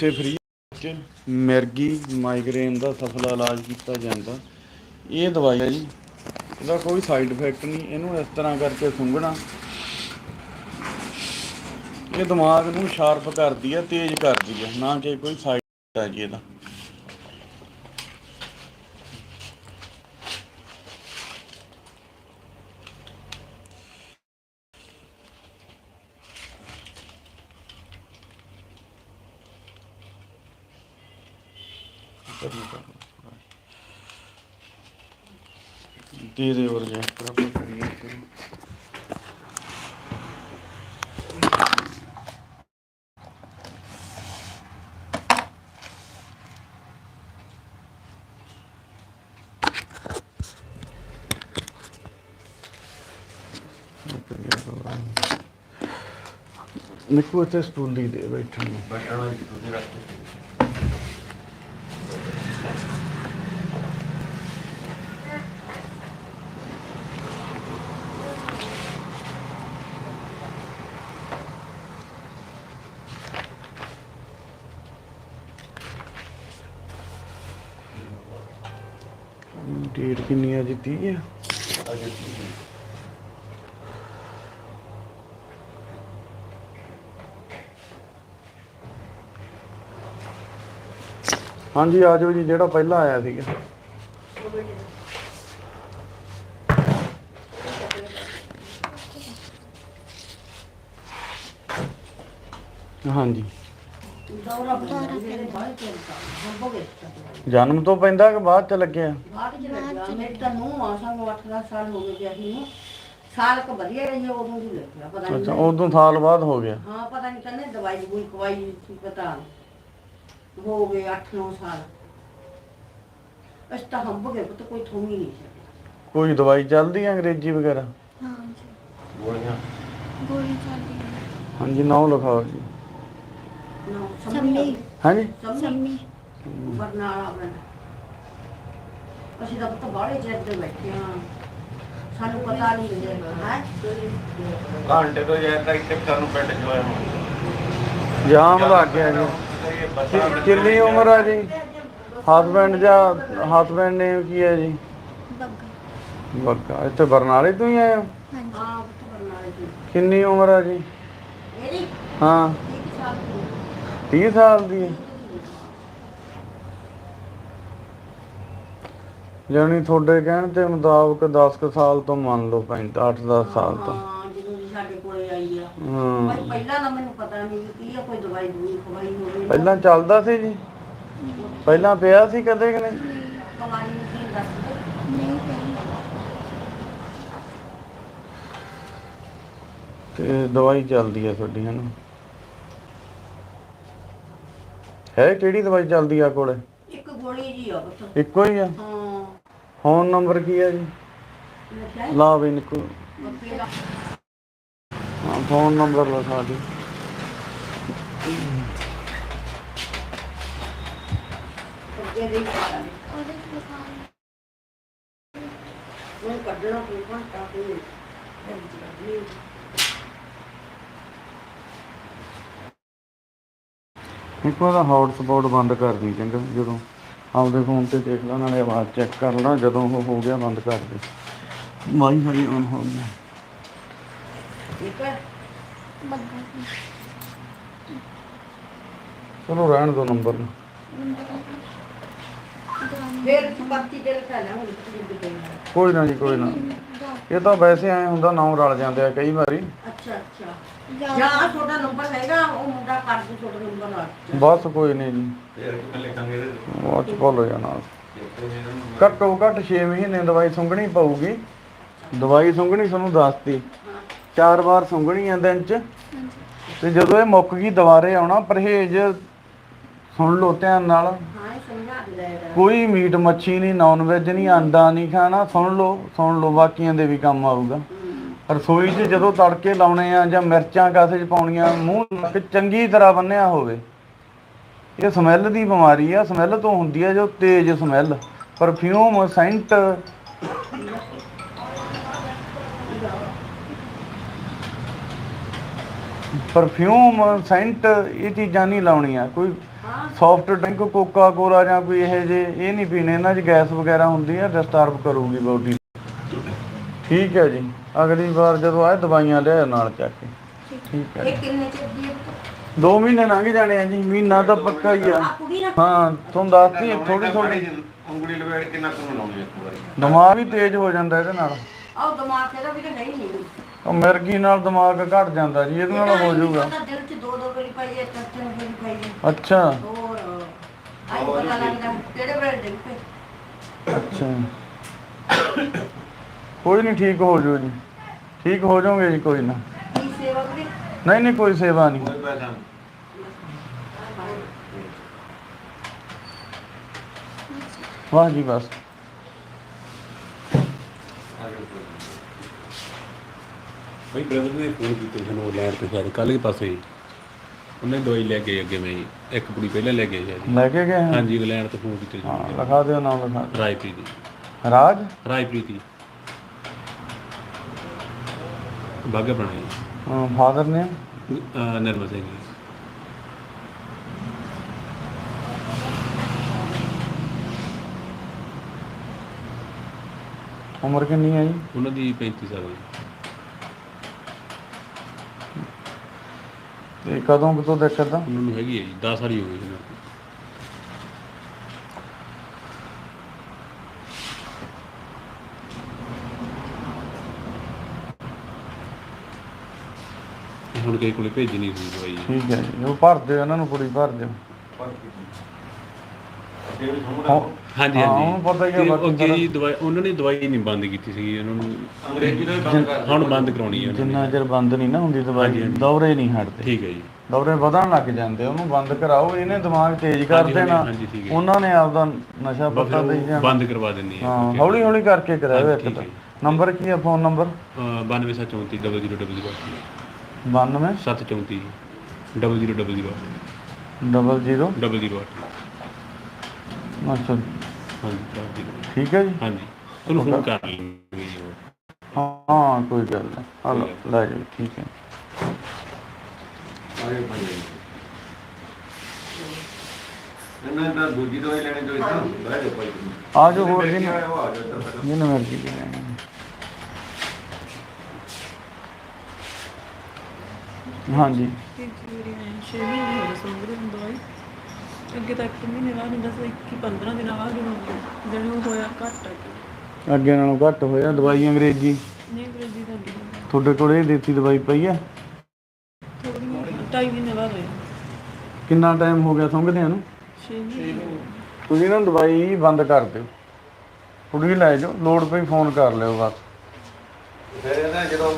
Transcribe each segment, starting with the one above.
ਇੱਥੇ ਫ੍ਰੀ ਚ ਮਿਰਗੀ ਮਾਈਗ੍ਰੇਨ ਦਾ ਸਫਲ ਇਲਾਜ ਕੀਤਾ ਜਾਂਦਾ। ਇਹ ਦਵਾਈ ਹੈ ਜੀ, ਇਹਦਾ ਕੋਈ ਸਾਈਡ ਇਫੈਕਟ ਨਹੀਂ, ਇਹਨੂੰ ਇਸ ਤਰ੍ਹਾਂ ਕਰਕੇ ਸੁੰਘਣਾ। ਇਹ ਦਿਮਾਗ ਨੂੰ ਸ਼ਾਰਪ ਕਰਦੀ ਹੈ ਤੇਜ਼ ਕਰਦੀ ਹੈ ਨਾ ਕਿ ਕੋਈ ਸਾਈਡ ਹੈ ਜੀ ਇਹਦਾ। ਦੇ ਦੇ ਹੋਰ ਜੇ ਆਪਾਂ ਕਰੀਏ ਸ਼ੁਰੂ। ਨਿੱਕੂ ਇੱਥੇ ਸਟੂਲੀ ਦੇ ਬੈਠਣ ਨੂੰ ਬਟਨ ਵਾਲੀ ਤੁਸੀਂ ਰੱਖ ਦਿਓ। ਡੇਟ ਕਿੰਨੀ ਆ ਜੀ 30 ਆ? ਹਾਂਜੀ, ਆ ਜਾਓ ਜੀ, ਜਿਹੜਾ ਪਹਿਲਾਂ ਆਇਆ ਸੀਗਾ। ਹਾਂਜੀ। ਦੌਰਾ ਬੰਦਾ ਮੇਰੇ ਬਾਹਰ ਚੱਲਦਾ ਹੰਬੋਗੇ ਜਨਮ ਤੋਂ ਪੈਂਦਾ ਕਿ ਬਾਅਦ ਚ ਲੱਗਿਆ? ਬਾਹਰ ਜਿਹੜਾ ਮੇਰੇ ਤਾਂ ਨੂੰ ਆ ਸਾਨੂੰ 8 ਸਾਲ ਹੋ ਗਏ ਵਿਆਹੀ ਨੂੰ। ਸਾਲ ਕ ਵਧੀਆ ਰਹੀ ਹੈ ਉਦੋਂ ਦੀ ਲੱਗਿਆ ਪਤਾ ਨਹੀਂ ਅੱਛਾ ਉਦੋਂ ਸਾਲ ਬਾਅਦ ਹੋ ਗਿਆ। ਹਾਂ ਪਤਾ ਨਹੀਂ ਕਹਿੰਦੇ ਦਵਾਈ ਦਵਾਈ ਖਵਾਈ ਸੀ ਪਤਾ ਨਹੀਂ। ਹੋ ਗਏ 8-9 ਸਾਲ। ਅਸ ਤਾਂ ਹੰਬ ਗਏ ਪੁੱਤ ਕੋਈ ਥੋਮੀ ਨਹੀਂ ਸੀ ਕੋਈ ਦਵਾਈ ਚੱਲਦੀ ਆ ਅੰਗਰੇਜ਼ੀ ਵਗੈਰਾ? ਹਾਂਜੀ ਗੋਲੀਆਂ? ਗੋਲੀ ਚੱਲਦੀ ਹੈ ਹਾਂਜੀ ਨਾਮ ਲਿਖਾਓ ਜੀ। ਨਾ ਸੰਮੀ। ਹਾਂਜੀ? ਸੰਮੀ। ਸੰਮੀ। ਬਰਨਾਲਾ ਪਿੰਡ ਅਸੀਂ ਤਾਂ ਪੁੱਤ ਬਾਹਲੇ ਚਿਰ ਦੇ ਬੈਠੇ ਹਾਂ। ਸਾਨੂੰ ਪਤਾ ਨਹੀਂ ਲੱਗਿਆ ਹੈ? ਘੰਟੇ ਤੋਂ ਜ਼ਿਆਦਾ ਇੱਥੇ ਸਾਨੂੰ ਪਿੰਡ ਚ ਹੋਇਆ ਹੁਣ ਜਾਮ ਲੱਗ ਗਿਆ ਜੀ। ਕਿ- ਕਿੰਨੀ ਉਮਰ ਆ ਜੀ? ਹਸਬੈਂਡ ਜਾਂ ਹਸਬੈਂਡ ਨੇਮ ਕੀ ਹੈ ਜੀ? ਬੱਗਾ। ਬੱਕਾ ਇੱਥੇ ਬਰਨਾਲੇ ਤੋਂ ਹੀ ਆਏ ਹੋ? ਹਾਂਜੀ। ਹਾਂ ਪੁੱਤ ਬਰਨਾਲੇ ਦੀ ਕਿੰਨੀ ਉਮਰ ਆ ਜੀ? ਇਹਦੀ ਹਾਂ। ਇੱਕ ਸਾਲ ਦੀ। 30 ਸਾਲ ਦੀ ਹੈ। ਜਾਣੀ ਤੁਹਾਡੇ ਕਹਿਣ ਤੇ ਮੁਤਾਬਕ 10 ਕੁ ਸਾਲ ਤੋਂ ਮੰਨ ਲਓ 5 8-10 ਸਾਲ ਤੋਂ। ਹਾਂ ਜਦੋਂ ਦੀ ਸਾਡੇ ਕੋਲੇ ਆਈ ਆ। ਹਾਂ। ਭਾਈ ਪਹਿਲਾਂ ਤਾਂ ਮੈਨੂੰ ਪਤਾ ਨਹੀਂ ਕੀ ਆ ਕੋਈ ਦਵਾਈ ਦੂਈ ਖਵਾਈ ਹੋਵੇ ਪਹਿਲਾਂ ਚੱਲਦਾ ਸੀ ਜੀ। ਪਹਿਲਾਂ ਪਿਆ ਸੀ ਕਦੇ ਕਿ ਨਹੀਂ? ਕਮਾਈ ਨਹੀਂ ਸੀ ਦੱਸਦੇ। ਨਹੀਂ ਪਈ ਤੇ ਦਵਾਈ ਚੱਲਦੀ ਹੈ ਤੁਹਾਡੀ ਹੈ ਨਾ ਹੈ ਕਿਹੜੀ ਦਵਾਈ ਚੱਲਦੀ ਆ ਕੋਲੇ? ਇੱਕ ਗੋਲੀ ਜੀ ਆ ਬਸ। ਇੱਕੋ ਹੀ ਆ? ਹਾਂ। ਫੋਨ ਨੰਬਰ ਕੀ ਹੈ ਜੀ? ਲਾ ਵੀ ਨਿਕੋ। ਹਾਂ, ਫੋਨ ਨੰਬਰ ਲਿਖਾ ਦਿਓ ਇੱਕ ਵਾਰ ਹੌਟ ਸਪੌਟ ਬੰਦ ਕਰ ਦੀ ਚੰਗਾ, ਜਦੋਂ ਆਪਦੇ ਫੋਨ ਤੇ ਦੇਖ ਲਾ ਨਾਲੇ ਆਵਾਜ਼ ਚੈੱਕ ਕਰ ਲਾ ਜਦੋਂ ਉਹ ਹੋ ਗਿਆ ਬੰਦ ਕਰ ਦੇ। ਵਾਈਫਾਈ ਔਨ ਹੋ ਗਿਆ। ਠੀਕ ਹੈ। ਬੱਗਾ ਚਲੋ ਰਹਿਣ ਦੋ ਨੰਬਰ ਨੂੰ। ਫਿਰ ਪਰਚੀ ਤੇ ਲਿਖਾ ਲੈ ਹੁਣ ਕੋਈ ਨਾ ਜੀ ਕੋਈ ਨਾ। ਇਹ ਤਾਂ ਵੈਸੇ ਐ ਹੁੰਦਾ ਨਾਮ ਰਲ ਜਾਂਦੇ ਆ ਕਈ ਵਾਰੀ। ਅੱਛਾ ਅੱਛਾ। ਜਾਂ ਤੁਹਾਡਾ ਨੰਬਰ ਹੈਗਾ ਉਹ ਮੁੰਡਾ ਕਰ ਦੂ ਤੁਹਾਡਾ ਨੰਬਰ ਨਾਲ। ਬਸ ਕੋਈ ਨਹੀਂ ਜੀ। ਫਿਰ ਕਿੱਥੇ ਲਿਖਾਂਗੇ ਇਹਦੇ ਤੇ? ਉਹ ਚ ਭੁੱਲ ਜਾਣਾ ਇੱਥੇ ਇਹਨਾਂ ਨੂੰ ਘੱਟੋ ਘੱਟ 6 ਮਹੀਨੇ ਦਵਾਈ ਸੁੰਘਣੀ ਪਊਗੀ। ਦਵਾਈ ਸੁੰਘਣੀ ਤੁਹਾਨੂੰ ਦੱਸਤੀ। ਚਾਰ ਵਾਰ ਸੁੰਘਣੀ ਆ ਦਿਨ ਚ। ਤੇ ਜਦੋਂ ਇਹ ਮੁੱਕ ਗਈ ਦੁਬਾਰੇ ਆਉਣਾ ਪਰਹੇਜ ਸੁਣ ਲਓ ਧਿਆਨ ਨਾਲ। ਹਾਂ ਇਹ ਸਮਝਾ ਦੇ ਲੈ ਕੋਈ ਮੀਟ ਮੱਛੀ ਨਹੀਂ ਨਾਨ ਵੈਜ ਨਹੀਂ ਆਂਡਾ ਨਹੀਂ ਖਾਣਾ ਸੁਣ ਲਓ ਸੁਣ ਲਓ ਬਾਕੀਆਂ ਦੇ ਵੀ ਕੰਮ ਆਊਗਾ। ਰਸੋਈ 'ਚ ਜਦੋਂ ਤੜਕੇ ਲਾਉਣੇ ਆ ਜਾਂ ਮਿਰਚਾਂ ਕਾਸੇ 'ਚ ਪਾਉਣੀਆਂ, ਮੂੰਹ ਨੱਕ ਚੰਗੀ ਤਰ੍ਹਾਂ ਬੰਨਿਆ ਹੋਵੇ, ਇਹ ਸਮੈਲ ਦੀ ਬਿਮਾਰੀ ਆ, ਸਮੈਲ ਤੋਂ ਹੁੰਦੀ ਆ ਜੋ ਤੇਜ਼ smell perfume scent perfume scent ਇਹ ਚੀਜ਼ਾਂ ਨਹੀਂ ਲਾਉਣੀਆਂ, ਕੋਈ ਹਾਂ ਸੌਫਟ ਡਰਿੰਕ ਕੋਕਾ ਕੋਲਾ ਜਾਂ ਕੋਈ ਇਹ ਜੇ ਇਹ ਨਹੀਂ ਪੀਣੇ, ਇਹਨਾਂ 'ਚ ਗੈਸ ਵਗੈਰਾ ਹੁੰਦੀ ਆ ਡਿਸਟਰਬ ਕਰੂਗੀ ਬੋਡੀ ਠੀਕ ਹੈ ਜੀ। ਅਗਲੀ ਵਾਰ ਜਦੋਂ ਆਏ ਦਵਾਈਆਂ ਲਿਆਓ ਨਾਲ ਚੱਕ ਕੇ। ਠੀਕ ਹੈ। ਇਹ ਕਿੰਨੇ ਦੀ ਹੈ ਪੁੱਤ? ਦੋ ਮਹੀਨੇ ਲੰਘ ਜਾਣੇ ਆ ਜੀ। ਮਹੀਨਾ ਤਾਂ ਪੱਕਾ ਹੀ ਆ। ਹਾਂ ਤੁਹਾਨੂੰ ਦੱਸਤੀ ਥੋੜੀ ਥੋੜੀ ਉਂਗਲੀ ਲਵੇੜ ਕੇ ਨੱਕ ਨੂੰ ਲਾਉਣੀ ਇੱਕ ਵਾਰੀ? ਦਿਮਾਗ ਵੀ ਤੇਜ਼ ਹੋ ਜਾਂਦਾ ਇਹਦੇ ਨਾਲ। ਆਹ ਦਿਮਾਗ ਇਹਦਾ ਵੀ ਤਾਂ ਨਹੀਂ ਨਹੀਂ। ਉਹ ਮਿਰਗੀ ਨਾਲ ਦਿਮਾਗ ਘਟ ਜਾਂਦਾ ਜੀ ਇਹਦੇ ਨਾਲ ਹੋ ਜਾਊਗਾ। ਪਤਾ ਦਿਲ ਚ ਦੋ ਦੋ ਵਾਰੀ ਪਾਈ ਹੈ ਤਿੰਨ ਤਿੰਨ ਵਾਰੀ ਪਾਈ ਹੈ। ਅੱਛਾ। ਹੋਰ ਆਈ ਪਤਾ ਲੱਗਦਾ ਕਿਹੜੇ ਵੇਲੇ ਡਿੱਗ ਪਏ। ਅੱਛਾ। ਕੋਈ ਨਹੀਂ ਠੀਕ ਹੋ ਜਾਊ ਜੀ ਠੀਕ ਹੋ ਜਾਓਗੇ ਜੀ ਕੋਈ ਨਾ ਕੀ ਸੇਵਾ ਕਰੀ ਨਹੀਂ ਨਹੀਂ ਕੋਈ ਸੇਵਾ ਨਹੀਂ। ਵਾਹ ਜੀ ਬਸ ਭਾਈ ਬ੍ਰਦਰ ਨੇ ਫੋਨ ਕੀਤਾ ਸਾਨੂੰ ਲੈਣ ਤੇ ਸ਼ਾਇਦ ਕੱਲ ਦੇ ਪਾਸੇ। ਉਹਨੇ ਦਵਾਈ ਲੈ ਕੇ ਅੱਗੇ ਮੈਂ। ਇੱਕ ਕੁੜੀ ਪਹਿਲਾਂ ਲੈ ਕੇ ਸ਼ਾਇਦ ਲੈ ਕੇ ਗਏ ਹਾਂ ਹਾਂਜੀ ਇੰਗਲੈਂਡ ਤੋਂ ਫੋਨ ਕੀਤਾ ਹਾਂ ਜੀ ਲਿਖਾ ਦਿਓ ਨਾਮ ਲਿਖਾ ਰਾਜਪ੍ਰੀਤ ਜੀ। ਰਾਜ ਰਾਜਪ੍ਰੀਤ ਜੀ ਬਾਗਾ ਬਣਾਈ ਫਾਦਰ ਨੇ? ਨਰਮਾ ਸਿੰਘ ਜੀ। ਉਮਰ ਕਿੰਨੀ ਹੈ ਜੀ? ਉਹਨਾਂ ਦੀ 35 ਸਾਲ ਦੀ ਤੇ ਕਦੋਂ ਕੁ ਤੋਂ ਦਿੱਕਤ ਦਾ ਉਹਨਾਂ ਨੂੰ ਹੈਗੀ ਹੈ ਜੀ 10 ਸਾਲ ਹੀ ਹੋ ਗਏ ਜੀ। ਉਹਨਾਂ ਨੂੰ। ਹੁਣ ਕਿਸੇ ਕੋਲੇ ਭੇਜਣੀ ਸੀ ਦਵਾਈ। ਜੀ। ਠੀਕ ਹੈ ਜੀ ਉਹ ਭਰ ਦਿਓ ਇਹਨਾਂ ਨੂੰ ਕੁੜੀ ਭਰ ਦਿਓ। ਹਾਂ। ਹਾਂਜੀ ਹਾਂ, ਹਾਂਜੀ ਉਹਨੂੰ ਪਤਾ ਹੀ ਹੈ ਤੇ ਬਾਕੀ ਅੱਗੇ ਸਾਰਾ। ਜੀ ਦਵਾਈ ਉਹਨਾਂ ਨੇ ਦਵਾਈ ਨਹੀਂ ਬੰਦ ਕੀਤੀ ਸੀਗੀ ਉਹਨਾਂ ਨੂੰ ਅੰਗਰੇਜ਼ੀ ਦਾ ਬੰਦ ਕਰ ਹੁਣ ਬੰਦ ਕਰਾਉਣੀ ਹੈ ਉਹਨਾਂ ਜਿੰਨਾ ਚਿਰ ਬੰਦ ਨਹੀਂ ਨਾ ਹੁੰਦੀ ਹਾਂਜੀ, ਦਵਾਈ ਹਾਂਜੀ। ਦੌਰੇ ਨਹੀਂ ਹਟਦੇ। ਠੀਕ ਹੈ ਜੀ। ਦੌਰੇ ਵਧਣ ਲੱਗ ਜਾਂਦੇ ਉਹਨੂੰ ਬੰਦ ਕਰਾਓ ਇਹਨੇ ਦਿਮਾਗ ਤੇਜ਼ ਕਰ ਹਾਂਜੀ, ਦੇਣਾ। ਹਾਂਜੀ, ਠੀਕ ਹੈ। ਉਹਨਾਂ ਨੇ ਆਪਦਾ ਨਸ਼ਾ ਪੱਤਾ ਦੇ ਉਹ ਜਾਣਾ ਬੰਦ ਕਰਵਾ ਦਿੰਨੀ ਹਾਂ। ਹੌਲੀ ਹੌਲੀ ਕਰਕੇ ਕਰਾਓ ਹਾਂਜੀ, ਇੱਕ ਤਾਂ। ਹੈ। ਨੰਬਰ ਕੀ ਹੈ ਫੋਨ ਨੰਬਰ? 92 734 0000 92 734 0000 ਡਬਲ ਜ਼ੀਰੋ 008 ਅੱਛਾ ਹਾਂਜੀ ਚਾਰ ਜ਼ੀਰੋ। ਠੀਕ ਹੈ ਜੀ? ਹਾਂਜੀ। ਤੁਹਾਨੂੰ ਫੋਨ ਕਰ ਲੈਣਗੇ ਜੀ ਉਹ। ਹਾਂ ਹਾਂ ਕੋਈ ਗੱਲ ਨਹੀਂ। ਆ ਲਓ, ਲੈ ਜਾਓ ਠੀਕ ਹੈ। ਆਏ ਭਾਈ। ਇਹਨਾਂ ਦਾ ਦੂਜੀ ਦਵਾਈ ਲੈਣੀ ਜੋ ਇੱਥੇ ਬਹਿ ਜਾਓ ਭਾਈ। ਆ ਜਾਓ ਹੋਰ ਜੀ ਜੀ ਆ ਜਾਓ ਇੱਧਰ। ਪਹਿਲਾਂ। ਜਿਹਨੂੰ ਮਰਜ਼ੀ ਦੇ ਲੈਣਾ। ਹਾਂਜੀ। ਮਹੀਨੇ ਹੋ ਗਏ ਨੂੰ ਦਵਾਈ ਅੱਗੇ ਤੱਕ ਇੱਕ ਮਹੀਨੇ ਬਾਅਦ ਹੁੰਦਾ ਸੀ ਕਿ 15 ਦਿਨਾਂ ਬਾਅਦ ਹੀ ਜਦੋਂ ਹੋਇਆ ਘੱਟ ਆ ਅੱਗੇ ਨਾਲੋਂ ਘੱਟ ਹੋਇਆ ਦਵਾਈ ਅੰਗਰੇਜ਼ੀ? ਨਹੀਂ ਅੰਗਰੇਜ਼ੀ ਦਾ ਨਹੀਂ ਤੁਹਾਡੇ ਕੋਲ ਇਹ ਦੇਤੀ ਦਵਾਈ ਪਈ ਹੈ ਥੋੜੀ ਢਾਈ ਮਹੀਨੇ ਬਾਅਦ ਹੋਇਆ। ਕਿੰਨਾ ਟਾਈਮ ਹੋ ਗਿਆ ਸੁੰਘਦਿਆਂ ਨੂੰ? ਮਹੀਨੇ। ਤੁਸੀਂ ਨਾ ਦਵਾਈ ਬੰਦ ਕਰ ਦਿਓ। ਕੁੜੀ ਲੈ ਜਾਓ ਲੋੜ ਪਈ ਫੋਨ ਕਰ ਲਿਓ ਬਸ। ਫਿਰ ਇਹਦਾ ਜਦੋਂ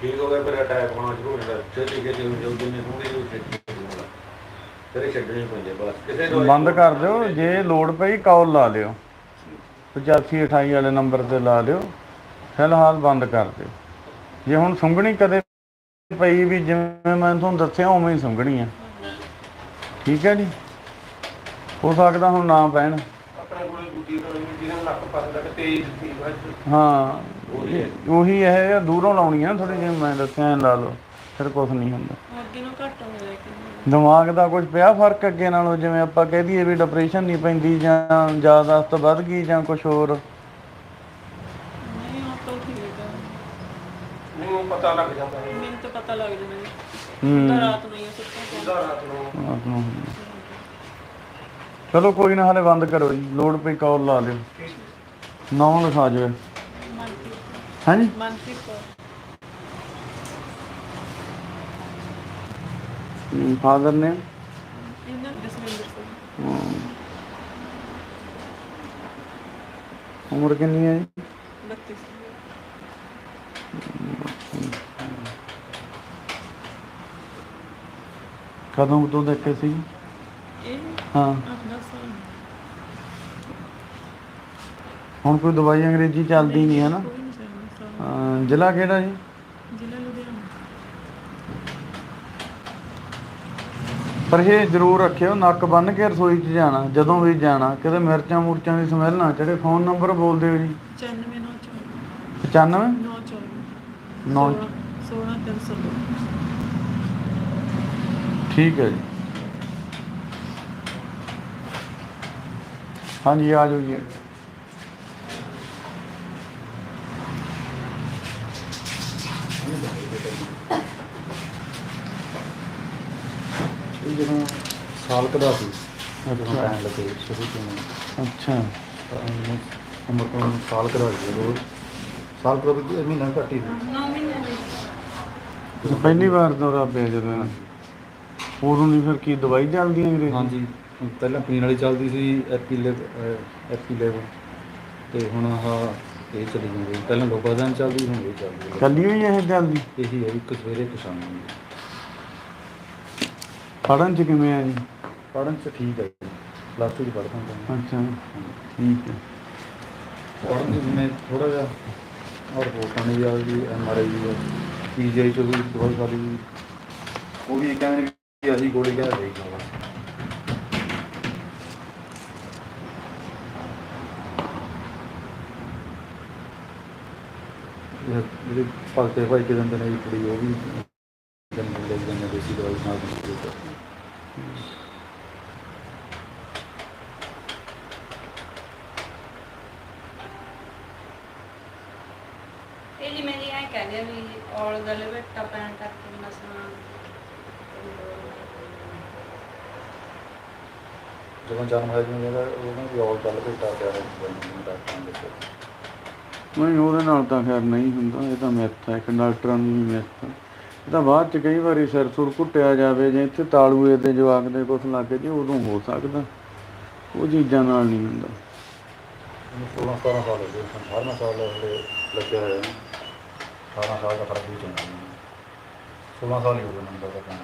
ਠੀਕ ਹੋ ਗਿਆ ਫਿਰ ਅਟੈਕ ਹੋਣਾ ਸ਼ੁਰੂ ਹੋ ਜਾਂਦਾ। ਫਿਰ ਠੀਕ ਹੈ ਜਦੋਂ ਜਦੋਂ ਦਿਨੇ ਥੋੜੀ ਜਿਹੀ ਛੱਡੀ ਹੋਣਾ। ਇਹ ਛੱਡਣੀ ਪੈਂਦੀ ਬਸ। ਕਿਸੇ ਦਵਾਈ ਬੰਦ ਕਰ ਦਿਓ ਜੇ ਲੋੜ ਪਈ ਕਾਲ ਲਾ ਲਿਓ। 85 28 ਵਾਲੇ ਨੰਬਰ ਤੇ ਲਾ ਲਿਓ। ਫਿਲਹਾਲ ਬੰਦ ਕਰ ਦਿਓ। ਜੇ ਹੁਣ ਸੁੰਘਣੀ ਕਦੇ ਪਈ ਵੀ ਜਿਵੇਂ ਮੈਂ ਤੁਹਾਨੂੰ ਦੱਸਿਆ ਉਵੇਂ ਹੀ ਸੁੰਘਣੀ ਆ। ਠੀਕ ਹੈ ਜੀ? ਹੋ ਸਕਦਾ ਹੁਣ ਨਾ ਪੈਣ। ਆਪਣੇ ਕੋਲ ਦੂਜੀ ਦਵਾਈ ਜਿਹਨਾਂ ਲੱਕ ਪਸਦਾ ਕਿ ਤੇਜ਼ ਸੀ ਹਾਂ। ਉਹੀ ਇਹ ਆ, ਦੂਰੋਂ ਲਾਉਣੀ ਆ ਥੋੜੀ ਜਿਹੀ ਮੈਂ ਦੱਸਿਆ ਐਂ ਲਾ ਲਓ ਫਿਰ ਕੁਝ ਨਹੀਂ ਹੁੰਦਾ। ਅੱਗੇ ਨੂੰ ਘੱਟ ਹੋਇਆ ਕਿ ਦਿਮਾਗ ਦਾ ਕੁਝ ਪਿਆ ਫ਼ਰਕ ਅੱਗੇ ਨਾਲੋਂ ਜਿਵੇਂ ਆਪਾਂ ਕਹਿ ਦਈਏ ਵੀ ਡਿਪਰੈਸ਼ਨ ਨਹੀਂ ਪੈਂਦੀ ਜਾਂ ਜ਼ਿਆਦਾ ਵੱਧ ਗਈ ਜਾਂ ਕੁਝ ਹੋਰ। ਨਹੀਂ ਉਹ ਤਾਂ ਠੀਕ ਆ। ਨਹੀਂ ਉਹ ਪਤਾ ਲੱਗ ਜਾਂਦਾ ਹੈ। ਮੈਨੂੰ ਤਾਂ ਪਤਾ ਲੱਗ ਜਾਂਦਾ ਜੀ ਹੂੰ। ਤਾਂ ਰਾਤ ਨੂੰ ਹੀ ਆ ਸੁੱਤਾ ਪਿਆ। ਰਾਤ ਨੂੰ। ਰਾਤ ਨੂੰ ਹੁੰਦਾ। ਚਲੋ ਕੋਈ ਨਾ ਹਲੇ ਬੰਦ ਕਰੋ ਜੀ। ਲੋਡ ਪਈ ਕਾਲ ਲਾ ਲਿਓ। ਨਾਮ ਲਿਖਾ ਜਿਓ। ਹਾਂਜੀ। ਮਨਪ੍ਰੀਤ ਕੌਰ ਫਾਦਰ ਨੇ? ਇਹਨਾਂ ਜਸਵਿੰਦਰ ਸਿੰਘ ਉਮਰ ਕਿੰਨੀ ਹੈ ਜੀ? 32 ਕਦੋਂ ਤੋਂ ਦੇਖੇ ਸੀ? ਇਹ ਹਾਂ। ਆਪਣਾ ਸਾਲ ਹੁਣ ਕੋਈ ਦਵਾਈ ਅੰਗਰੇਜ਼ੀ ਚੱਲਦੀ ਨਹੀਂ, ਹੈ ਨਾ? ਜ਼ਿਲ੍ਹਾ ਕਿਹੜਾ ਜੀ? ਜ਼ਿਲ੍ਹਾ ਲੁਧਿਆਣਾ। ਪਰ ਇਹ ਜ਼ਰੂਰ ਰੱਖਿਓ ਨੱਕ ਬੰਨ ਕੇ ਰਸੋਈ 'ਚ ਜਾਣਾ ਜਦੋਂ ਵੀ ਜਾਣਾ ਕਿਤੇ ਮਿਰਚਾਂ ਮੁਰਚਾਂ ਦੀ ਸਮੈਲ ਨਾ ਚੜੇ ਫੋਨ ਨੰਬਰ ਬੋਲ ਦਿਓ ਜੀ? 99 9 95 9 ਨੌ 16 302 ਠੀਕ ਹੈ ਜੀ। ਹਾਂਜੀ ਆ ਜਾਓ ਜੀ। ਇਹ ਜਦੋਂ ਸਾਲ ਕਦਾ ਸੀ ਜਦੋਂ ਅੱਛਾ। ਪੈਣ ਲੱਗੇ ਸ਼ੁਰੂ ਤੋਂ ਹੀ। ਅੱਛਾ ਤਾਂ ਇਹਨੂੰ ਉਮਰ ਤੋਂ ਸਾਲ ਕਦਾ ਸੀ ਰੋਜ਼ ਸਾਲ ਕਦਾ ਵੀ ਮਹੀਨਾ ਘੱਟ ਹੀ ਸੀ। 9 ਮਹੀਨੇ ਦੀ ਅੱਛਾ, ਪਹਿਲੀ ਵਾਰ ਦੌਰਾ ਪਿਆ ਜਦੋਂ ਇਹਨਾਂ ਨੂੰ। ਉਦੋਂ ਦੀ ਫਿਰ ਕੀ ਦਵਾਈ ਚੱਲਦੀ ਹੈ ਵੀਰੇ ਹਾਂਜੀ ਪਹਿਲਾਂ ਪੀਣ ਵਾਲੀ ਚੱਲਦੀ ਸੀ ਐਪੀ ਲੈਵ ਐਪੀ ਲੈਵ ਤੇ ਹੁਣ ਆਹ ਇਹ ਚੱਲੀ ਜਾਂਦੀ ਹੈ। ਪਹਿਲਾਂ ਲੋਕਾਦਾਨ ਚੱਲਦੀ ਹੁਣ ਇਹ ਚੱਲਦੀ ਹੈ। ਚੱਲੀ ਹੋਈ ਇਹ ਚੱਲਦੀ ਇਹੀ ਹੈ ਇੱਕ ਸਵੇਰੇ ਇੱਕ ਸ਼ਾਮ ਨੂੰ। ਪੜਨ ਚ ਕਿਵੇਂ ਆ ਜੀ ਪੜ੍ਹਨ ਚ ਠੀਕ ਹੈ ਪਲੱਸ ਟੂ ਚ ਪੜ੍ਹਦਾ ਹਾਂ। ਅੱਛਾ। ਠੀਕ ਹੈ। ਪੜ੍ਹਨ ਚ ਜਿਵੇਂ ਥੋੜਾ ਜਿਹਾ ਔਰ ਨੇ ਵੀ ਆ ਜੀ ਐਮ ਆਰ ਆਈ ਵੀ ਪੀਜੀਆਈ ਤੋਂ ਵੀ ਦਵਾਈ ਲਈ ਉਹ ਵੀ ਕਹਿੰਦੇ ਨੇ ਕਿ ਅਸੀਂ ਗੋਲੀ ਕਹਿ ਰਹੀ ਹਾਂ ਇਹ ਜਿਹੜੇ ਭਗਤੇ ਭਾਈ ਕੇ ਦਿੰਦੇ ਨੇ ਜੀ ਕੁੜੀ ਉਹ ਵੀ ਜਨਮ ਲੈ ਜਾਂਦੇ ਨੇ ਦੇਸੀ ਦਵਾਈ ਨਾਲ ਨੇ। ਇਹ ਜੀ ਮੇਰੀ ਐ ਕਹਿੰਦੇ ਵੀ ਔਲ ਗਲੇ ਬੇਟਾ ਪੈਣ ਕਰਕੇ ਨਸਾਂ ਜਦੋਂ ਜਨਮ ਹੋਇਆ ਜਿਵੇਂ ਕਹਿੰਦਾ ਉਹਨਾਂ ਦੀ ਔਲ ਚੱਲ ਕੇ ਟਾ ਪਿਆ ਹੈ ਡਾਕਟਰਾਂ ਦੇ ਕੋਲ ਨਹੀਂ ਉਹਦੇ ਨਾਲ ਤਾਂ ਖੈਰ ਨਹੀਂ ਹੁੰਦਾ ਇਹ ਤਾਂ ਮਿੱਥ ਹੈ ਇੱਕ ਡਾਕਟਰਾਂ ਦੀ ਵੀ ਮਿੱਥ ਹੈ। ਇਹ ਤਾਂ ਬਾਅਦ ਚ ਕਈ ਵਾਰੀ ਸਿਰ ਸੁਰ ਘੁੱਟਿਆ ਜਾਵੇ ਜੇ ਇੱਥੇ ਤਾਲੂਏ ਤੇ ਜਵਾਕ ਦੇ ਕੁਛ ਲੱਗ ਜੇ ਉਦੋਂ ਹੋ ਸਕਦਾ। ਉਹ ਚੀਜ਼ਾਂ ਨਾਲ ਨਹੀਂ ਹੁੰਦਾ। ਉਹਨੂੰ 16 17 ਸਾਲ ਹੋ ਗਏ 18 ਸਾਲ ਹਲੇ ਲੱਗਿਆ ਹੋਇਆ। ਹੈ 18 ਸਾਲ ਦਾ ਫ਼ਰਕ ਵੀ ਚੰਗਾ 16 ਸਾਲ ਹੀ ਹੋ ਗਏ ਮੈਨੂੰ ਤਾਂ। ਕੰਮ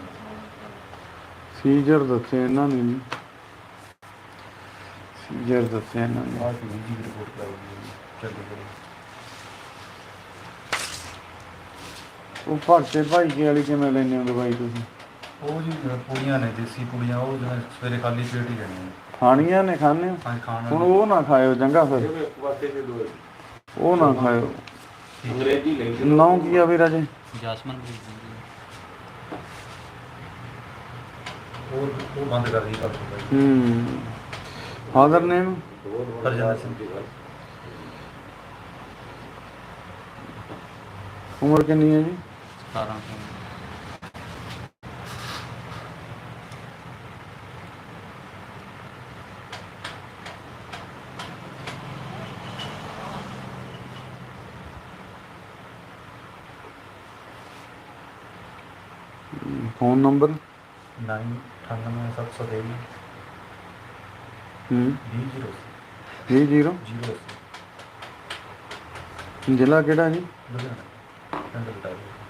ਸੀਜਰ ਦੱਸੇ ਇਹਨਾਂ ਨੇ। ਸੀਜਰ ਦੱਸੇ ਇਹਨਾਂ ਨੇ। ਆਹ ਜੀ ਰਿਪੋਰਟ ਕਰਾਈ ਚੰਡੀਗੜ੍ਹ। ਉਹ ਭਗਤੇ ਭਾਈ ਕੇ ਵਾਲੀ ਕਿਵੇਂ ਲੈਂਦੇ ਹੋ ਦਵਾਈ ਤੁਸੀਂ? ਉਹ ਜੀ ਪੂੜੀਆਂ ਨੇ ਦੇਸੀ ਪੂੜੀਆਂ ਉਹ ਜਿਵੇਂ ਸਵੇਰੇ ਖਾਲੀ ਪੇਟ ਹੀ ਲੈਣੀਆਂ। ਖਾਣੀਆਂ ਨੇ ਖਾਣੇ ਹੁਣ ਉਹ ਨਾ ਖਾਇਓ ਚੰਗਾ ਫਿਰ। ਜਿਵੇਂ ਵਾਸਤੇ ਦੇ ਦੋ ਉਹ ਨਾ ਖਾਇਓ। ਅੰਗਰੇਜ਼ੀ ਲਈ ਨਾਂ ਕੀ ਆ ਵੀਰਾ ਜੀ ਜਾਸਮਨ ਉਹ ਉਹ ਬੰਦ ਕਰ ਦੀ ਹੂੰ। ਫਾਦਰ ਨੇਮ ਹਰਜਿੰਦਰ ਸਿੰਘ ਦੀ ਗੱਲ ਉਮਰ ਕਿੰਨੀ ਹੈ ਜੀ? 17 ਫੋਨ ਨੰਬਰ? 99723 ਹੂੰ। 20 ਜੀ ਜੀਰੋ? 0 ਜ਼ਿਲ੍ਹਾ ਕਿਹੜਾ ਜੀ? ਲੁਧਿਆਣਾ ਪਿੰਡ ਬਟਾਲੀ।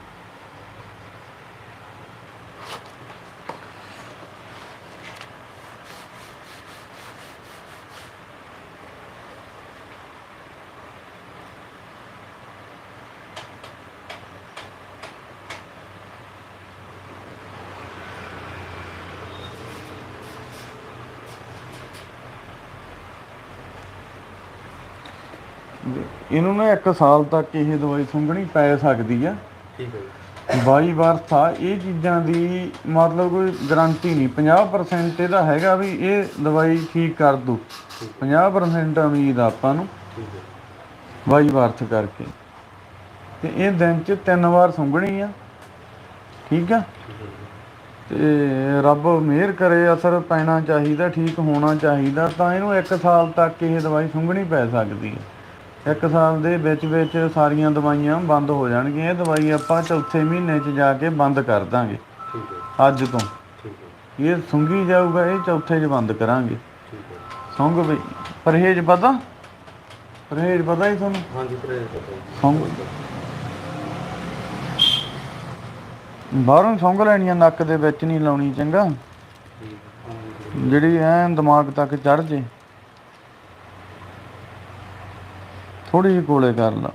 ਇਹਨੂੰ ਨਾ 1 ਸਾਲ ਤੱਕ ਇਹ ਦਵਾਈ ਸੁੰਘਣੀ ਪੈ ਸਕਦੀ ਆ। ਠੀਕ ਹੈ 22 ਵਰਥ ਆ ਇਹ ਚੀਜ਼ਾਂ ਦੀ ਮਤਲਬ ਕੋਈ ਗਾਰੰਟੀ ਨਹੀਂ। 50% ਇਹਦਾ ਹੈਗਾ ਵੀ ਇਹ ਦਵਾਈ ਠੀਕ ਕਰ ਦੂ। 50% ਉਮੀਦ ਆ ਆਪਾਂ ਨੂੰ। ਠੀਕ ਹੈ। 22 ਵਰਥ ਕਰਕੇ। ਤੇ ਇਹ ਦਿਨ ਚ ਤਿੰਨ ਵਾਰ ਸੁੰਘਣੀ ਆ। ਠੀਕ ਆ? ਤੇ ਰੱਬ ਮਿਹਰ ਕਰੇ ਅਸਰ ਪੈਣਾ ਚਾਹੀਦਾ ਠੀਕ ਹੋਣਾ ਚਾਹੀਦਾ ਤਾਂ ਇਹਨੂੰ 1 ਸਾਲ ਤੱਕ ਇਹ ਦਵਾਈ ਸੁੰਘਣੀ ਪੈ ਸਕਦੀ ਹੈ ਇੱਕ ਸਾਲ ਦੇ ਵਿੱਚ ਵਿੱਚ ਸਾਰੀਆਂ ਦਵਾਈਆਂ ਬੰਦ ਹੋ ਜਾਣਗੀਆਂ। ਇਹ ਦਵਾਈ ਆਪਾਂ ਚੌਥੇ ਮਹੀਨੇ 'ਚ ਜਾ ਕੇ ਬੰਦ ਕਰ ਦਾਂਗੇ। ਠੀਕ ਹੈ। ਅੱਜ ਤੋਂ। ਠੀਕ ਹੈ। ਇਹ ਸੁੰਘੀ ਜਾਊਗਾ ਇਹ ਚੌਥੇ 'ਚ ਬੰਦ ਕਰਾਂਗੇ। ਠੀਕ ਹੈ। ਸੁੰਘ ਵੀ ਪਰਹੇਜ ਪਤਾ? ਪਰਹੇਜ ਪਤਾ ਹੀ ਤੁਹਾਨੂੰ? ਹਾਂਜੀ ਪ੍ਰੇਰ ਕਰੋ ਜੀ। ਸੁੰਘ ਬਾਹਰੋਂ ਸੁੰਘ ਲੈਣੀਆਂ ਨੱਕ ਦੇ ਵਿੱਚ ਨਹੀਂ ਲਾਉਣੀ ਚੰਗਾ। ਜਿਹੜੀ ਐਨ ਦਿਮਾਗ ਤੱਕ ਚੜ ਜੇ। ਥੋੜੀ ਜਿਹੀ ਕੋਲੇ ਕਰ ਲਾ।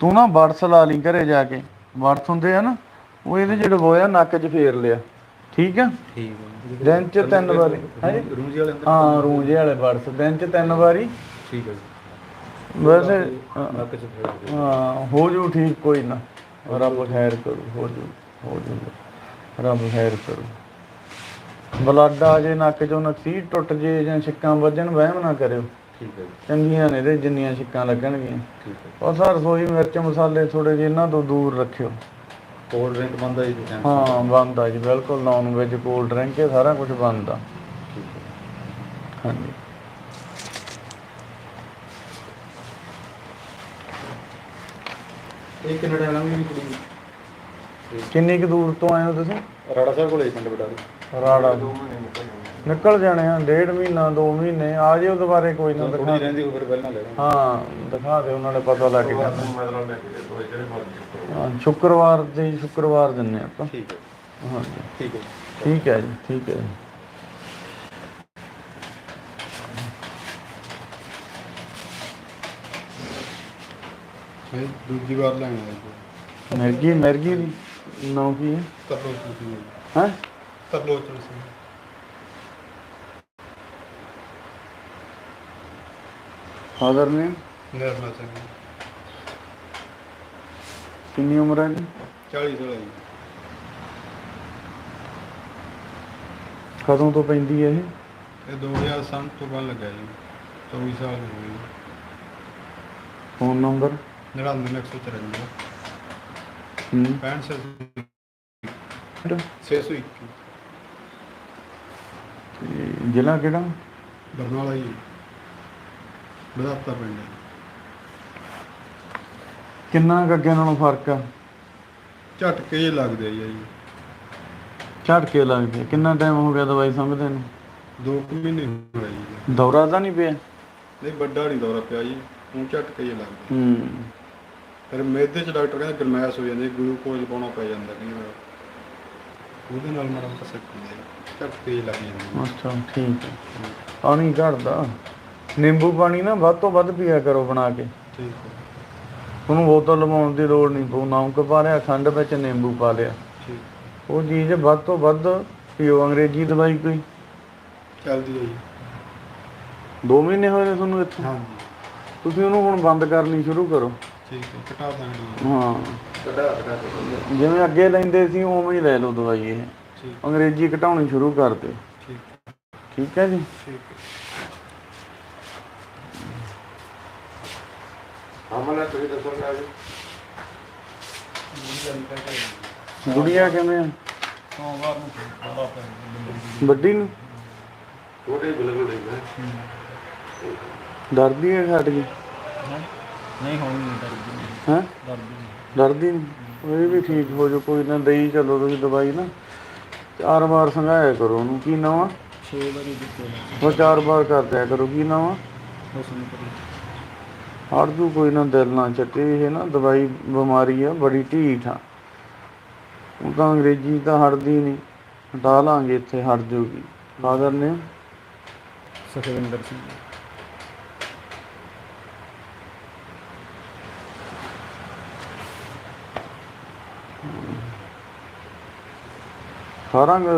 ਤੂੰ ਨਾ ਵਟਸ ਲਾ ਲਈ ਘਰੇ ਜਾ ਕੇ। ਵਟਸ ਹੁੰਦੇ ਆ ਨਾ ਉਹ ਇਹਦੇ ਜਿਹੜੇ ਬੋਇਆ ਨੱਕ 'ਚ ਫੇਰ ਲਿਆ। ਠੀਕ ਆ? ਠੀਕ ਹੈ ਦਿਨ 'ਚ ਤਿੰਨ ਵਾਰੀ। ਹੈਂ? ਰੂਜੀ ਵਾਲੇ ਅੰਦਰ ਹਾਂ ਰੂਜੇ ਵਾਲੇ ਵਟਸ ਦਿਨ 'ਚ ਤਿੰਨ ਵਾਰੀ। ਠੀਕ ਹੈ ਜੀ। ਵੈਸੇ ਹਾਂ, ਨੱਕ ਚ ਫੇਰ ਹਾਂ ਹੋ ਜੂ ਠੀਕ ਕੋਈ ਨਾ। ਰੱਬ ਖੈਰ ਕਰੂ ਹੋ ਜੂ ਹੋ ਜੂ। ਰੱਬ ਖੈਰ ਕਰੂ। ਬਲੱਡ ਆ ਜੇ ਨੱਕ ਚੋਂ ਨਸੀਰ ਟੁੱਟ ਜੇ ਜਾਂ ਛਿੱਕਾਂ ਵੱਜਣ ਵਹਿਮ ਨਾ ਕਰਿਓ। ਠੀਕ ਹੈ ਚੰਗੀਆਂ ਨੇ ਇਹਦੇ ਜਿੰਨੀਆਂ ਛਿੱਕਾਂ ਲੱਗਣਗੀਆਂ। ਠੀਕ ਹੈ ਉਹ ਸਰ ਰਸੋਈ ਮਿਰਚ ਮਸਾਲੇ ਥੋੜੇ ਜਿਹੇ ਇਹਨਾਂ ਤੋਂ ਦੂਰ ਰੱਖਿਓ। ਕੋਲਡ ਡਰਿੰਕ ਬੰਦ ਹੈ ਜੀ ਹਾਂ ਬੰਦ ਜੀ ਬਿਲਕੁਲ ਨਾਨ ਵੈਜ ਕੋਲਡ ਡਰਿੰਕ ਇਹ ਸਾਰਾ ਕੁਝ ਬੰਦ ਆ। ਠੀਕ ਹੈ। ਹਾਂਜੀ। ਇਹ ਕਿੰਨਾ ਟਾਈਮ ਲੰਘ ਗਈ ਕੁੜੀ ਕਿੰਨੀ ਕੁ ਦੂਰ ਤੋਂ ਆਏ ਹੋ ਤੁਸੀਂ? ਰਾੜਾ ਸਾਹਿਬ ਕੋਲੇ ਪਿੰਡ ਬਟਾਲੀ। ਰਾੜਾ। ਨਿਕਲ ਜਾਣੇ ਆ ਡੇਢ ਮਹੀਨਾ 2 ਮਹੀਨੇ ਆ ਜਿਓ ਦੁਬਾਰੇ ਕੋਈ ਨਾ ਥੋੜੀ ਦਿਖਾ ਰਹਿੰਦੀ ਉਹ ਫਿਰ ਪਹਿਲਾਂ ਲੈ ਲਾਂਗੇ ਹਾਂ ਦਿਖਾ ਦਿਓ ਉਹਨਾਂ ਨੇ ਪਤਾ ਲੱਗ ਜਾਂਦਾ ਮਤਲਬ ਲੈ ਕੇ ਦੋ ਜਿਹੜੇ ਮਰਜ਼ੀ ਹਾਂ, ਸ਼ੁੱਕਰਵਾਰ ਦੇ ਸ਼ੁੱਕਰਵਾਰ ਦਿੰਨੇ ਆਪਾਂ। ਠੀਕ ਹੈ ਹਾਂਜੀ। ਠੀਕ ਹੈ ਠੀਕ ਹੈ ਜੀ ਠੀਕ ਹੈ ਦੂਜੀ ਵਾਰ ਲੈਣਾ ਹੈ ਮਿਰਗੀ ਮਿਰਗੀ ਦੀ ਨਾਂ ਕੀ ਹੈ? ਤਰਲੋਚਨ ਸਿੰਘ ਹੈ? ਤਰਲੋਚਨ ਸਿੰਘ। ਫਾਦਰ ਨੇ? ਨਿਰਮਲ ਸਿੰਘ ਕਿੰਨੀ ਉਮਰ ਹੈ ਜੀ 40 ਸਾਲ ਜੀ। ਕਦੋਂ ਤੋਂ ਪੈਂਦੀ ਹੈ ਇਹ? ਇਹ 2007 ਤੋਂ ਬਾਅਦ ਲੱਗਾ ਜੀ। 24 ਸਾਲ ਹੋ ਗਏ ਫੋਨ ਨੰਬਰ 99154 ਹੂੰ। 65 621 ਤੇ ਜ਼ਿਲ੍ਹਾ ਕਿਹੜਾ? ਬਰਨਾਲਾ ਜੀ। ਬਦਾਤਾ ਪਿੰਡ ਹੈ। ਕਿੰਨਾ ਕੁ ਅੱਗੇ ਨਾਲੋਂ ਫ਼ਰਕ ਆ? ਝਟਕੇ ਜਿਹੇ ਲੱਗਦੇ ਆ ਜੀ ਝਟਕੇ ਲੱਗਦੇ ਕਿੰਨਾ ਟਾਈਮ ਹੋ ਗਿਆ ਦਵਾਈ ਸੰਗਦੇ ਨੂੰ? ਦੋ ਕੁ ਮਹੀਨੇ ਹੋਏ ਜੀ। ਦੌਰਾ ਤਾਂ ਨਹੀਂ ਪਿਆ? ਨਹੀਂ ਵੱਡਾ ਨਹੀਂ ਦੌਰਾ ਪਿਆ ਜੀ। ਹੁਣ ਝਟਕੇ ਜਿਹੇ ਲੱਗਦੇ ਹੂੰ। ਫਿਰ ਮੇਦੇ ਚ ਡਾਕਟਰ ਕਹਿੰਦਾ ਗਰਮੈਸ਼ ਹੋ ਜਾਂਦੀ ਗਲੂਕੋਜ਼ ਪਾਉਣਾ ਪੈ ਜਾਂਦਾ ਕਈ ਵਾਰ। ਉਹਦੇ ਨਾਲ ਮਾੜਾ ਮੋਟਾ ਸਿੱਖ ਹੁੰਦਾ ਜੀ ਝਟਕੇ ਲੱਗ ਜਾਂਦੇ ਅੱਛਾ ਠੀਕ ਹੈ ਪਾਣੀ ਘੜਦਾ ਨਿੰਬੂ ਪਾਣੀ ਨਾ ਵੱਧ ਤੋਂ ਵੱਧ ਪੀਆ ਕਰੋ ਬਣਾ ਕੇ। ਠੀਕ ਹੈ। ਤੁਹਾਨੂੰ ਬੋਤਲ ਲਵਾਉਣ ਦੀ ਲੋੜ ਨਹੀਂ ਪਊ ਨਮਕ ਪਾ ਲਿਆ ਖੰਡ ਵਿੱਚ ਨਿੰਬੂ ਪਾ ਲਿਆ। ਠੀਕ। ਉਹ ਚੀਜ਼ ਵੱਧ ਤੋਂ ਵੱਧ ਪੀਓ ਅੰਗਰੇਜ਼ੀ ਦਵਾਈ ਕੋਈ। ਚੱਲਦੀ ਹੈ ਜੀ। 2 ਮਹੀਨੇ ਹੋਏ ਨੇ ਤੁਹਾਨੂੰ ਇੱਥੇ। ਹਾਂਜੀ। ਤੁਸੀਂ ਉਹਨੂੰ ਹੁਣ ਬੰਦ ਕਰਨੀ ਸ਼ੁਰੂ ਕਰੋ। ਠੀਕ ਹੈ ਘਟਾ ਦਾਂਗੇ ਜੀ ਹਾਂ। ਘਟਾ ਘਟਾ ਕੇ ਜਿਵੇਂ ਅੱਗੇ ਲੈਂਦੇ ਸੀ ਉਵੇਂ ਹੀ ਲੈ ਲਓ ਦਵਾਈ ਇਹ। ਠੀਕ। ਅੰਗਰੇਜ਼ੀ ਘਟਾਉਣੀ ਸ਼ੁਰੂ ਕਰ ਦਿਓ। ਠੀਕ। ਠੀਕ ਹੈ ਜੀ। ਠੀਕ ਹੈ। ਆਮਲਾ ਤੁਸੀਂ ਦੱਸੋਗੇ ਅੱਜ ਗੁੜੀਆ ਕਿਵੇਂ ਆ? ਸੋਮਵਾਰ ਨੂੰ ਬੜਾ ਵੱਡੀ ਨੂੰ? ਛੋਟੇ ਬਿਲਕੁਲ ਨਹੀਂ ਹੈ ਡਰਦੀ ਹੈ ਛੱਡ ਗਈ ਨਹੀਂ ਹੋਣੀ ਨਹੀਂ ਡਰਦੀ। ਹੈ? ਡਰਦੀ ਡਰਦੀ ਨਹੀਂ? ਇਹ ਵੀ ਠੀਕ ਹੋ ਜੋ ਕੋਈ ਨਾ ਦੇਈ ਚਲੋ ਤੁਸੀਂ ਦਵਾਈ ਨਾ। ਚਾਰ ਵਾਰ ਸੰਘਾਇਆ ਕਰੋ ਉਹਨੂੰ ਕੀ ਨਵਾਂ 6 ਵਾਰੀ ਦਿੱਤੇ। ਉਹ ਚਾਰ ਵਾਰ ਕਰ ਦਿਆ ਕਰੋ ਕੀ ਨਵਾਂ ਉਸ ਨੂੰ ਕਰੀ। ਹਟ ਜੂ ਕੋਈ ਨਾ ਦਿਲ ਨਾ ਚੱਕੇ ਇਹ ਨਾ ਦਵਾਈ ਬਿਮਾਰੀ ਆ ਬੜੀ ਢੀਠ ਆ। ਉਹ ਤਾਂ ਅੰਗਰੇਜ਼ੀ ਤਾਂ ਹਟਦੀ ਨਹੀਂ ਹਟਾ ਲਾਂਗੇ ਇੱਥੇ ਹਟ ਜੂਗੀ। ਫਾਦਰ ਨੇ ਸੁਖਵਿੰਦਰ ਸਿੰਘ।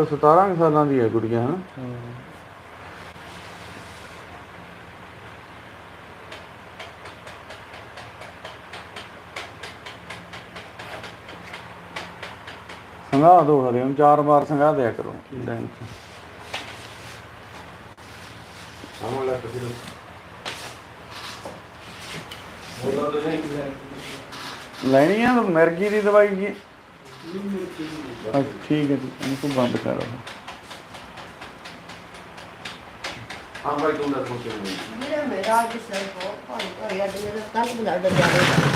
ਸਤਾਰਾਂ ਕੁ ਸਾਲਾਂ ਦੀ ਹੈ ਗੁੜੀਆ ਹਨਾ? ਸੰਘਾ ਦੋ ਹਰੇ ਨੂੰ ਚਾਰ ਵਾਰ ਸੰਘਾ ਦਿਆ ਕਰੋ। ਦਿਨ 'ਚ। ਬੋਲੋ ਲੈਣੀ ਆ ਤਾਂ ਮਿਰਗੀ ਦੀ ਦਵਾਈ ਜੀ। ਅੱਛਾ, ਠੀਕ ਹੈ ਜੀ ਇਹਨੂੰ ਬੰਦ ਕਰੋ। ਹਾਂ ਭਾਈ ਤੂੰ ਦੱਸ ਕਿਵੇਂ ਮੇਰਾ ਮੇਰਾ ਅੱਜ ਸਿਰ ਬਹੁਤ ਭਾਰੀ ਭਾਰੀ ਅੱਜ ਮੇਰਾ ਕੱਲ ਬਲੱਡ ਜ਼ਿਆਦਾ